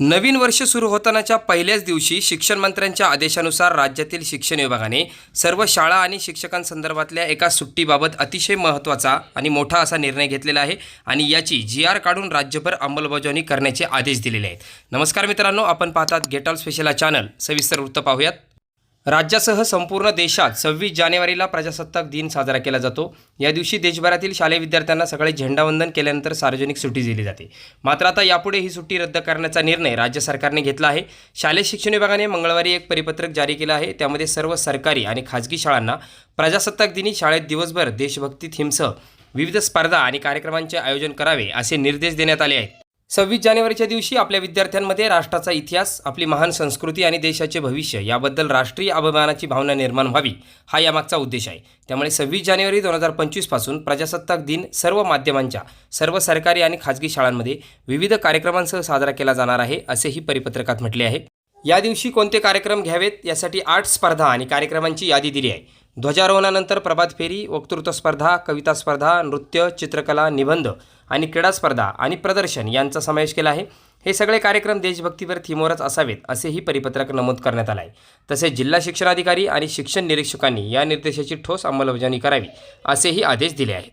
नवीन वर्ष सुरू होतानाच्या पहिल्याच दिवशी शिक्षण मंत्र्यांच्या आदेशानुसार राज्यातील शिक्षण विभागाने सर्व शाळा आणि शिक्षकांसंदर्भातल्या एका सुट्टीबाबत अतिशय महत्त्वाचा आणि मोठा असा निर्णय घेतलेला आहे आणि याची जी आर काढून राज्यभर अंमलबजावणी करण्याचे आदेश दिलेले आहेत. नमस्कार मित्रांनो आपण पाहतात गेट ऑल स्पेशल चॅनल सविस्तर वृत्त पाहूयात. राज्यासह संपूर्ण देशात सव्वीस जानेवारीला प्रजासत्ताक दिन साजरा केला जातो. या दिवशी देशभरातील शालेय विद्यार्थ्यांना सकाळी झेंडावंदन केल्यानंतर सार्वजनिक सुट्टी दिली जाते. मात्र आता यापुढे ही सुट्टी रद्द करण्याचा निर्णय राज्य सरकारने घेतला आहे. शालेय शिक्षण विभागाने मंगळवारी एक परिपत्रक जारी केलं आहे. त्यामध्ये सर्व सरकारी आणि खाजगी शाळांना प्रजासत्ताक दिनी शाळेत दिवसभर देशभक्ती थीमसह विविध स्पर्धा आणि कार्यक्रमांचे आयोजन करावे असे निर्देश देण्यात आले आहेत. सव्वीस जानेवारीच्या दिवशी आपल्या विद्यार्थ्यांमध्ये राष्ट्राचा इतिहास आपली महान संस्कृती आणि देशाचे भविष्य याबद्दल राष्ट्रीय अभिमानाची भावना निर्माण व्हावी हा यामागचा उद्देश आहे. त्यामुळे सव्वीस जानेवारी दोन हजार पंचवीसपासून प्रजासत्ताक दिन सर्व माध्यमांच्या सर्व सरकारी आणि खाजगी शाळांमध्ये विविध कार्यक्रमांसह साजरा केला जाणार आहे असेही परिपत्रकात म्हटले आहे. या दिवशी कोणते कार्यक्रम घ्यावेत यासाठी आठ स्पर्धा आणि कार्यक्रमांची यादी दिली आहे. ध्वजारोहणानंतर प्रभात फेरी वक्तृत्व स्पर्धा कविता स्पर्धा नृत्य चित्रकला निबंध आणि क्रीडा स्पर्धा आणि प्रदर्शन यांचा समावेश केला आहे. हे सगळे कार्यक्रम देशभक्तीवर थीमवरच असावेत असेही परिपत्रक नमूद करण्यात आलं आहे तसेच जिल्हा शिक्षणाधिकारी आणि शिक्षण निरीक्षकांनी या निर्देशाची ठोस अंमलबजावणी करावी असेही आदेश दिले आहेत.